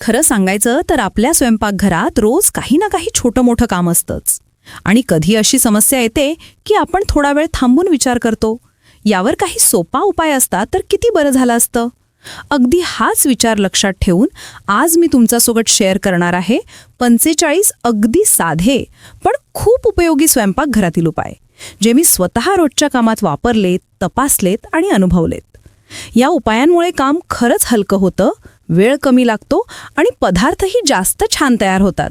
खरं सांगायचं तर आपल्या स्वयंपाकघरात रोज काही ना काही छोटं मोठं काम असतंच. आणि कधी अशी समस्या येते की आपण थोडा वेळ थांबून विचार करतो. यावर काही सोपा उपाय असता तर किती बरं झालं असतं? अगदी हाच विचार लक्षात ठेवून आज मी तुमच्यासोबत शेअर करणार आहे पंचेचाळीस अगदी साधे पण खूप उपयोगी स्वयंपाकघरातील उपाय जे मी स्वतः रोजच्या कामात वापरलेत तपासलेत आणि अनुभवलेत. या उपायांमुळे काम खरंच हलकं होतं वेळ कमी लागतो आणि पदार्थही जास्त छान तयार होतात.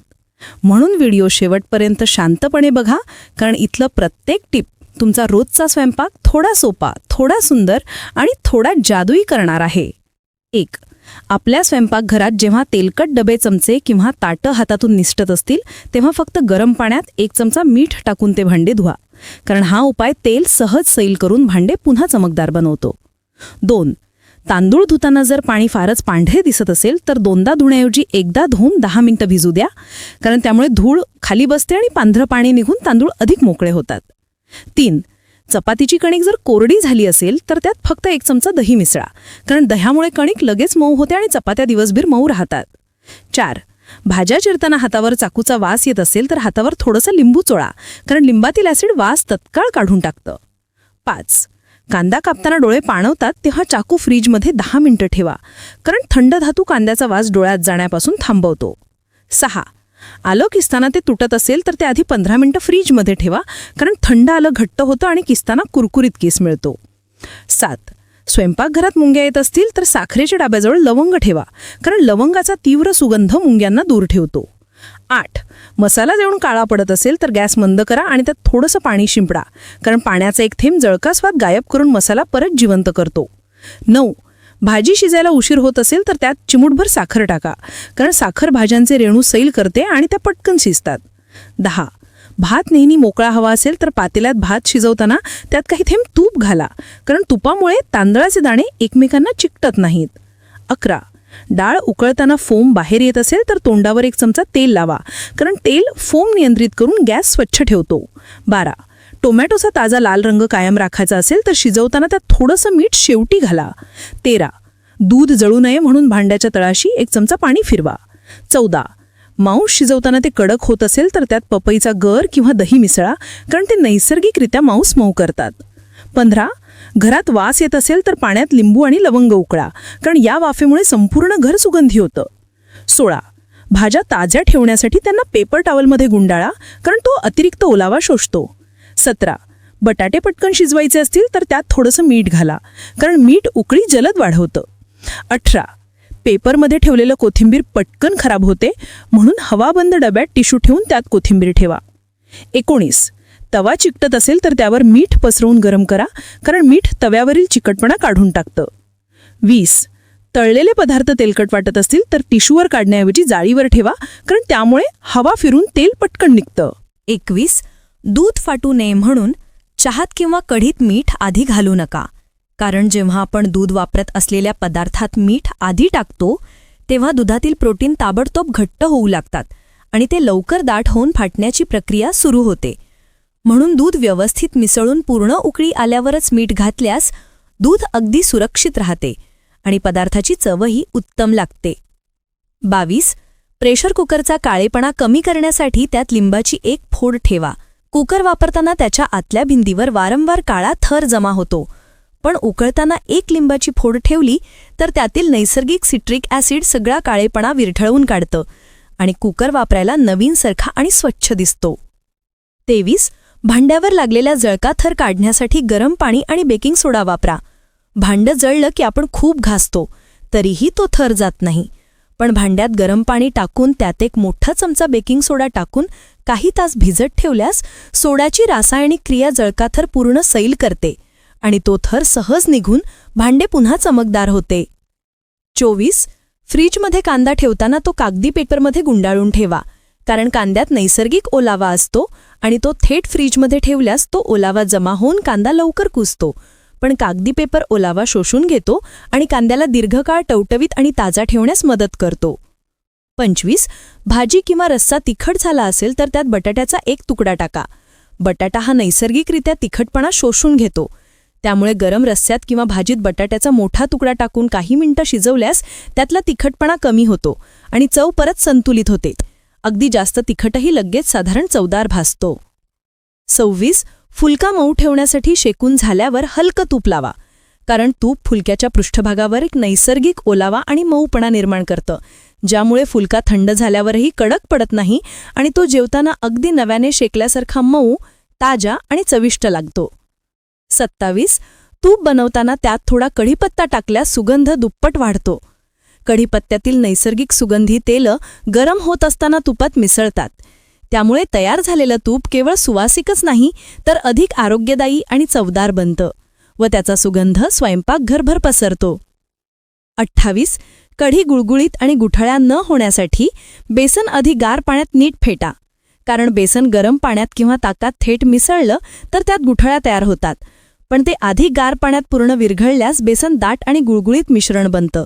म्हणून व्हिडिओ शेवटपर्यंत शांतपणे बघा कारण इथलं प्रत्येक टिप तुमचा रोजचा स्वयंपाक थोडा सोपा थोडा सुंदर आणि थोडा जादूई करणार आहे. एक आपल्या स्वयंपाकघरात जेव्हा तेलकट डबे चमचे किंवा ताटं हातातून निसटत असतील तेव्हा फक्त गरम पाण्यात एक चमचा मीठ टाकून ते भांडे धुवा. कारण हा उपाय तेल सहज सैल करून भांडे पुन्हा चमकदार बनवतो. दोन तांदूळ धुताना जर पाणी फारच पांढरे दिसत असेल तर दोनदा धुण्याऐवजी एकदा धुवून दहा मिनिटं भिजू द्या. कारण त्यामुळे धूळ खाली बसते आणि पांढरं पाणी निघून तांदूळ अधिक मोकळे होतात. तीन चपातीची कणिक जर कोरडी झाली असेल तर त्यात फक्त एक चमचा दही मिसळा. कारण दह्यामुळे कणिक लगेच मऊ होते आणि चपात्या दिवसभर मऊ राहतात. चार भाज्या चिरताना हातावर चाकूचा वास येत असेल तर हातावर थोडंसं लिंबू चोळा. कारण लिंबातील ॲसिड वास तत्काळ काढून टाकतं. पाच कांदा कापताना डोळे पाणवतात तेव्हा चाकू फ्रीजमध्ये दहा मिनिटं ठेवा. कारण थंड धातू कांद्याचा वास डोळ्यात जाण्यापासून थांबवतो. सहा. आलं किस्ताना ते तुटत असेल तर ते आधी पंधरा मिनिटं फ्रीजमध्ये ठेवा कारण थंड आलं घट्ट होतं आणि किस्ताना कुरकुरीत केस मिळतो. सात. स्वयंपाकघरात मुंग्या येत असतील तर साखरेच्या डाब्याजवळ लवंग ठेवा कारण लवंगाचा तीव्र सुगंध मुंग्यांना दूर ठेवतो. आठ. मसाला जेवण काळा पडत असेल तर गॅस मंद करा आणि त्यात थोडंसं पाणी शिंपडा. कारण पाण्याचा एक थेंब जळका स्वाद गायब करून मसाला परत जिवंत करतो. नऊ. भाजी शिजायला उशीर होत असेल तर त्यात चिमूटभर साखर टाका. कारण साखर भाज्यांचे रेणू सैल करते आणि त्या पटकन शिजतात. दहा. भात नेहमी मोकळा हवा असेल तर पातेल्यात भात शिजवताना त्यात काही थेंब तूप घाला. कारण तुपामुळे तांदळाचे दाणे एकमेकांना चिकटत नाहीत. अकरा. डाळ उकळताना फोम बाहेर येत असेल तर तोंडावर एक चमचा तेल लावा. कारण तेल फोम नियंत्रित करून गॅस स्वच्छ ठेवतो. बारा. टोमॅटोचा ताजा लाल रंग कायम राखायचा असेल तर शिजवताना त्यात थोडंसं मीठ शेवटी घाला. तेरा. दूध जळू नये म्हणून भांड्याच्या तळाशी एक चमचा पाणी फिरवा. चौदा. मांस शिजवताना ते कडक होत असेल तर त्यात पपईचा गर किंवा दही मिसळा कारण ते नैसर्गिकरित्या मांस मऊ करतात. पंधरा. घरात वास येत असेल तर पाण्यात लिंबू आणि लवंग उकळा कारण या वाफेमुळे संपूर्ण घर सुगंधी होतं. सोळा. भाज्या ताज्या ठेवण्यासाठी त्यांना पेपर टॉवलमध्ये गुंडाळा कारण तो अतिरिक्त ओलावा शोषतो. सतरा. बटाटे पटकन शिजवायचे असतील तर त्यात थोडंसं मीठ घाला कारण मीठ उकळी जलद वाढवतं. अठरा. पेपरमध्ये ठेवलेलं कोथिंबीर पटकन खराब होते म्हणून हवाबंद डब्यात टिश्यू ठेवून त्यात कोथिंबीर ठेवा. एकोणीस. तवा चिकटत असेल तर त्यावर मीठ पसरवून गरम करा कारण मीठ तव्यावरील चिकटपणा काढून टाकतं. वीस. तळलेले पदार्थ तेलकट वाटत असतील तर टिश्यूवर काढण्याऐवजी जाळीवर ठेवा कारण त्यामुळे हवा फिरून तेल पटकन निघतं. एकवीस. दूध फाटू नये म्हणून चहात किंवा कढीत मीठ आधी घालू नका कारण जेव्हा आपण दूध वापरत असलेल्या पदार्थात मीठ आधी टाकतो तेव्हा दुधातील प्रोटीन ताबडतोब घट्ट होऊ लागतात आणि ते लवकर दाट होऊन फाटण्याची प्रक्रिया सुरू होते. म्हणून दूध व्यवस्थित मिसळून पूर्ण उकळी आल्यावरच मीठ घातल्यास दूध अगदी सुरक्षित राहते आणि पदार्थाची चवही उत्तम लागते. बावीस. प्रेशर कुकरचा काळेपणा कमी करण्यासाठी त्यात लिंबाची एक फोड ठेवा. कुकर वापरताना त्याच्या आतल्या भिंतीवर वारंवार काळा थर जमा होतो. पण उकळताना एक लिंबाची फोड ठेवली तर त्यातील नैसर्गिक सिट्रिक ॲसिड सगळा काळेपणा विरठळवून काढतं आणि कुकर वापरायला नवीनसारखा आणि स्वच्छ दिसतो. तेवीस. भांड्यावर लागलेल्या जळका थर काढण्यासाठी गरम पाणी आणि बेकिंग सोडा वापरा. भांडं जळलं की आपण खूप घासतो तरीही तो थर जात नाही. पण भांड्यात गरम पाणी टाकून त्यात एक मोठा चमचा बेकिंग सोडा टाकून काही तास भिजत ठेवल्यास सोड्याची रासायनिक क्रिया जळकाथर पूर्ण सैल करते आणि तो थर सहज निघून भांडे पुन्हा चमकदार होते. चोवीस. फ्रीजमध्ये कांदा ठेवताना तो कागदी पेपरमध्ये गुंडाळून ठेवा कारण कांद्यात नैसर्गिक ओलावा असतो आणि तो थेट फ्रीजमध्ये ठेवल्यास तो ओलावा जमा होऊन कांदा लवकर कुजतो. पण कागदी पेपर ओलावा शोषून घेतो आणि कांद्याला दीर्घकाळ टवटवीत आणि ताजा ठेवण्यास मदत करतो. पंचवीस. भाजी किंवा रस्सा तिखट झाला असेल तर त्यात बटाट्याचा एक तुकडा टाका. बटाटा हा नैसर्गिकरित्या तिखटपणा शोषून घेतो. त्यामुळे गरम रस्स्यात किंवा भाजीत बटाट्याचा मोठा तुकडा टाकून काही मिनिटं शिजवल्यास त्यातला तिखटपणा कमी होतो आणि चव परत संतुलित होते. अगदी जास्त तिखटही लगेच साधारण चवदार भासतो. सव्वीस फुलका मऊ ठेवण्यासाठी शेकून झाल्यावर हलकं तूप लावा. कारण तूप फुलक्याच्या पृष्ठभागावर एक नैसर्गिक ओलावा आणि मऊपणा निर्माण करतं. ज्यामुळे फुलका थंड झाल्यावरही कडक पडत नाही आणि तो जेवताना अगदी नव्याने शेकल्यासारखा मऊ ताजा आणि चविष्ट लागतो. सत्तावीस तूप बनवताना त्यात थोडा कढीपत्ता टाकल्यास सुगंध दुप्पट वाढतो. कढीपत्त्यातील नैसर्गिक सुगंधी तेलं गरम होत असताना तुपात मिसळतात. त्यामुळे तयार झालेलं तूप केवळ सुवासिकच नाही तर अधिक आरोग्यदायी आणि चवदार बनतं व त्याचा सुगंध स्वयंपाकघरभर पसरतो. अठ्ठावीस. कढी गुळगुळीत आणि गुठळ्या न होण्यासाठी बेसन आधी गार पाण्यात नीट फेटा. कारण बेसन गरम पाण्यात किंवा ताकात थेट मिसळलं तर त्यात गुठळ्या तयार होतात. पण ते आधी गार पाण्यात पूर्ण विरघळल्यास बेसन दाट आणि गुळगुळीत मिश्रण बनतं.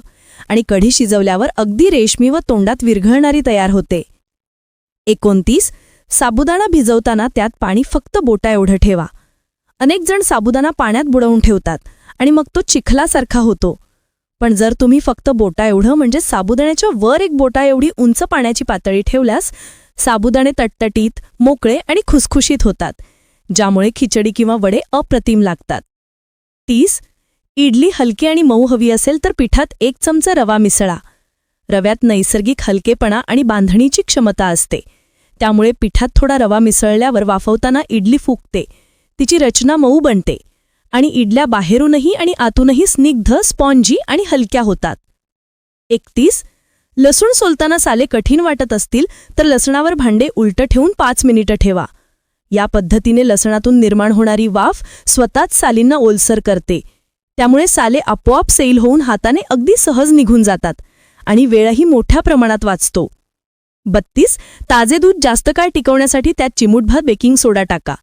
आणि कढी शिजवल्यावर अगदी रेशमी व तोंडात विरघळणारी तयार होते. एकोणतीस साबुदाणा भिजवताना त्यात पाणी फक्त बोटा एवढं ठेवा. अनेक जण साबुदाणा पाण्यात बुडवून ठेवतात आणि मग तो चिखलासारखा होतो. पण जर तुम्ही फक्त बोटा एवढं म्हणजे साबुदाण्याच्या वर एक बोटा एवढी उंच पाण्याची पातळी ठेवल्यास साबुदाणे तटतटीत मोकळे आणि खुसखुशीत होतात ज्यामुळे खिचडी किंवा वडे अप्रतिम लागतात. तीस इडली हलकी आणि मऊ हवी असेल तर पिठात एक चमचा रवा मिसळा. रव्यात नैसर्गिक हलकेपणा आणि बांधणीची क्षमता असते. त्यामुळे पिठात थोडा रवा मिसळल्यावर वाफवताना इडली फुगते. तिची रचना मऊ बनते आणि इडल्या बाहेरूनही आणि आतूनही स्निग्ध स्पॉन्जी आणि हलक्या होतात. एकतीस लसूण सोलताना साले कठीण वाटत असतील तर लसणावर भांडे उलटं ठेवून पाच मिनिटं ठेवा. या पद्धतीने लसणातून निर्माण होणारी वाफ स्वतःच सालींना ओलसर करते. त्यामुळे साले आपोआप सैल होऊन हाताने अगदी सहज निघून जातात आणि वेळही मोठ्या प्रमाणात वाचतो. बत्तीस ताजे दूध जास्त काळ टिकवण्यासाठी त्यात चिमूटभर बेकिंग सोडा टाका.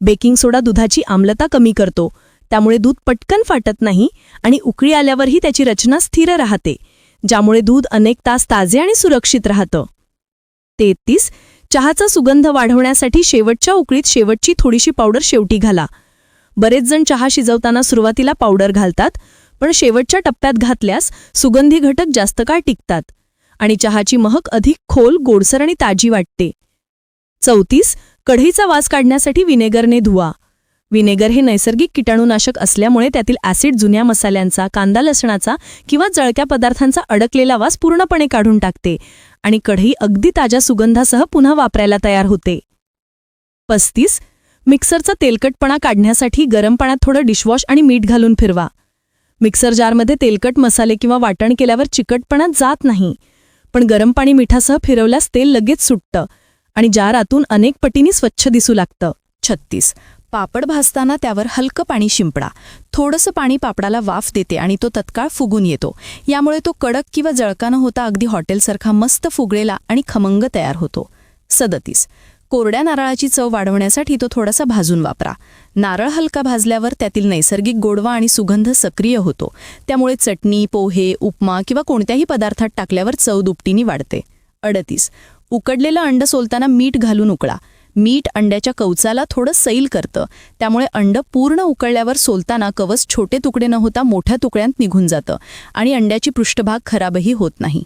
बेकिंग सोडा दुधाची आम्लता कमी करतो. त्यामुळे दूध पटकन फाटत नाही आणि उकळी आल्यावरही त्याची रचना स्थिर राहते ज्यामुळे दूध अनेक तास ताजे आणि सुरक्षित राहतं. तेहतीस चहाचा सुगंध वाढवण्यासाठी शेवटच्या उकळीत शेवटची थोडीशी पावडर शेवटी घाला. बरेच जण चहा शिजवताना सुरुवातीला पावडर घालतात पण शेवटच्या टप्प्यात घातल्यास सुगंधी घटक जास्त काळ टिकतात आणि चहाची महक अधिक खोल गोडसर आणि ताजी वाटते. चौतीस कढईचा वास काढण्यासाठी विनेगरने धुवा. विनेगर हे नैसर्गिक कीटाणूनाशक असल्यामुळे त्यातील ॲसिड जुन्या मसाल्यांचा कांदा लसणाचा किंवा जळक्या पदार्थांचा अडकलेला वास पूर्णपणे काढून टाकते आणि कढई अगदी ताज्या सुगंधासह पुन्हा वापरायला तयार होते. पस्तीस मिक्सरचा तेलकटपणा काढण्यासाठी गरम पाण्यात थोडं डिशवॉश आणि मीठ घालून फिरवा. मिक्सर जारमध्ये तेलकट मसाले किंवा वाटण केल्यावर चिकटपणा जात नाही. पण गरम पाणी मिठासह फिरवल्यास तेल लगेच सुटतं आणि जार आतून अनेक पटींनी स्वच्छ दिसू लागतं. छत्तीस. पापड भाजताना त्यावर हलकं पाणी शिंपडा. थोडंसं पाणी पापडाला वाफ देते आणि तो तत्काळ फुगून येतो. यामुळे तो कडक किंवा जळका न होता अगदी हॉटेलसारखा मस्त फुगलेला आणि खमंग तयार होतो. सदतीस. कोरड्या नारळाची चव वाढवण्यासाठी तो थोडासा भाजून वापरा. नारळ हलका भाजल्यावर त्यातील नैसर्गिक गोडवा आणि सुगंध सक्रिय होतो. त्यामुळे चटणी पोहे उपमा किंवा कोणत्याही पदार्थात टाकल्यावर चव दुपटीनी वाढते. अडतीस. उकडलेलं अंड सोलताना मीठ घालून उकळा. मीठ अंड्याच्या कवचाला थोडं सैल करतं. त्यामुळे अंड पूर्ण उकळल्यावर सोलताना कवच छोटे तुकडे न होता मोठ्या तुकड्यांत निघून जातं आणि अंड्याची पृष्ठभाग खराबही होत नाही.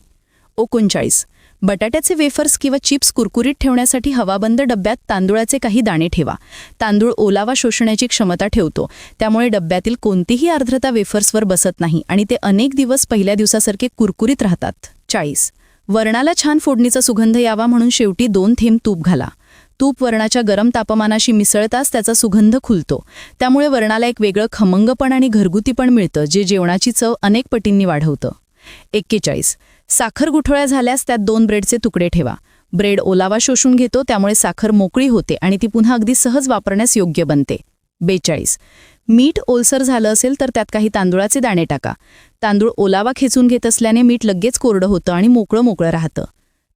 एकोणचाळीस. बटाट्याचे वेफर्स किंवा चिप्स कुरकुरीत ठेवण्यासाठी हवाबंद डब्यात तांदूळाचे काही दाणे ठेवा. तांदूळ ओलावा शोषण्याची क्षमता ठेवतो. त्यामुळे डब्यातील कोणतीही आर्द्रता वेफर्सवर बसत नाही आणि ते अनेक दिवस पहिल्या दिवसासारखे कुरकुरीत राहतात. चाळीस. वरणाला छान फोडणीचा सुगंध यावा म्हणून शेवटी दोन थेंब तूप घाला. तूप वरणाच्या गरम तापमानाशी मिसळताच त्याचा सुगंध खुलतो. त्यामुळे वरणाला एक वेगळं खमंगपण आणि घरगुतीपण मिळतं जे जेवणाची चव अनेक पटींनी वाढवतं. एक्केचाळीस. साखर गुठळ्या झाल्यास त्यात दोन ब्रेडचे तुकडे ठेवा. ब्रेड ओलावा शोषून घेतो त्यामुळे साखर मोकळी होते आणि ती पुन्हा अगदी सहज वापरण्यास योग्य बनते. बेचाळीस. मीठ ओलसर झालं असेल तर त्यात काही तांदूळाचे दाणे टाका. तांदूळ ओलावा खेचून घेत असल्याने मीठ लगेच कोरडं होतं आणि मोकळं मोकळं राहतं.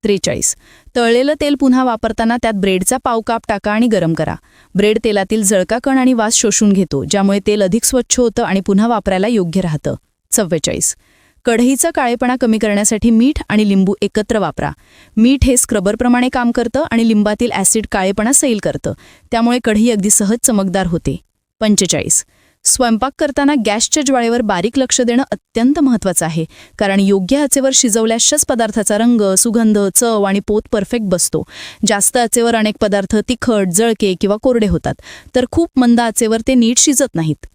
त्रेचाळीस. तळलेलं तेल पुन्हा वापरताना त्यात ब्रेडचा पाव काप टाका आणि गरम करा. ब्रेड तेलातील जळका कण आणि वास शोषून घेतो ज्यामुळे तेल अधिक स्वच्छ होतं आणि पुन्हा वापरायला योग्य राहतं. चव्वेचाळीस. कढईचा काळेपणा कमी करण्यासाठी मीठ आणि लिंबू एकत्र वापरा. मीठ हे स्क्रबरप्रमाणे काम करतं आणि लिंबातील ॲसिड काळेपणा सैल करतं. त्यामुळे कढई अगदी सहज चमकदार होते. पंचेचाळीस. स्वयंपाक करताना गॅसच्या ज्वाळेवर बारीक लक्ष देणं अत्यंत महत्त्वाचं आहे. कारण योग्य आचेवर शिजवल्यासच पदार्थाचा रंग सुगंध चव आणि पोत परफेक्ट बसतो. जास्त आचेवर अनेक पदार्थ तिखट जळके किंवा कोरडे होतात. तर खूप मंद आचेवर ते नीट शिजत नाहीत.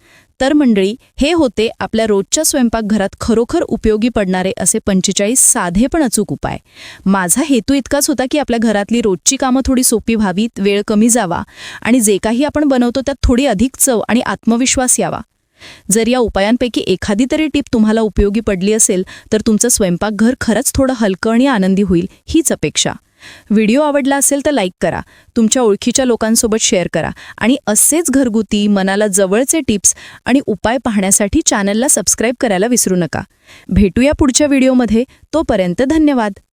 तर मंडळी हे होते आपल्या रोजच्या स्वयंपाकघरात खरोखर उपयोगी पडणारे असे पंचेचाळीस साधे पण अचूक उपाय. माझा हेतू इतकाच होता की आपल्या घरातली रोजची कामं थोडी सोपी व्हावीत वेळ कमी जावा आणि जे काही आपण बनवतो त्यात थोडी अधिक चव आणि आत्मविश्वास यावा. जर या उपायांपैकी एखादी तरी टीप तुम्हाला उपयोगी पडली असेल तर तुमचं स्वयंपाकघर खरंच थोडं हलकं आणि आनंदी होईल हीच अपेक्षा. व्हिडिओ आवडला असेल तर लाईक करा तुमच्या ओळखीच्या लोकांसोबत शेअर करा आणि असेच घरगुती मनाला जवळचे टिप्स आणि उपाय पाहण्यासाठी चॅनलला सबस्क्राईब करायला विसरू नका. भेटूया पुढच्या व्हिडिओमध्ये तोपर्यंत धन्यवाद.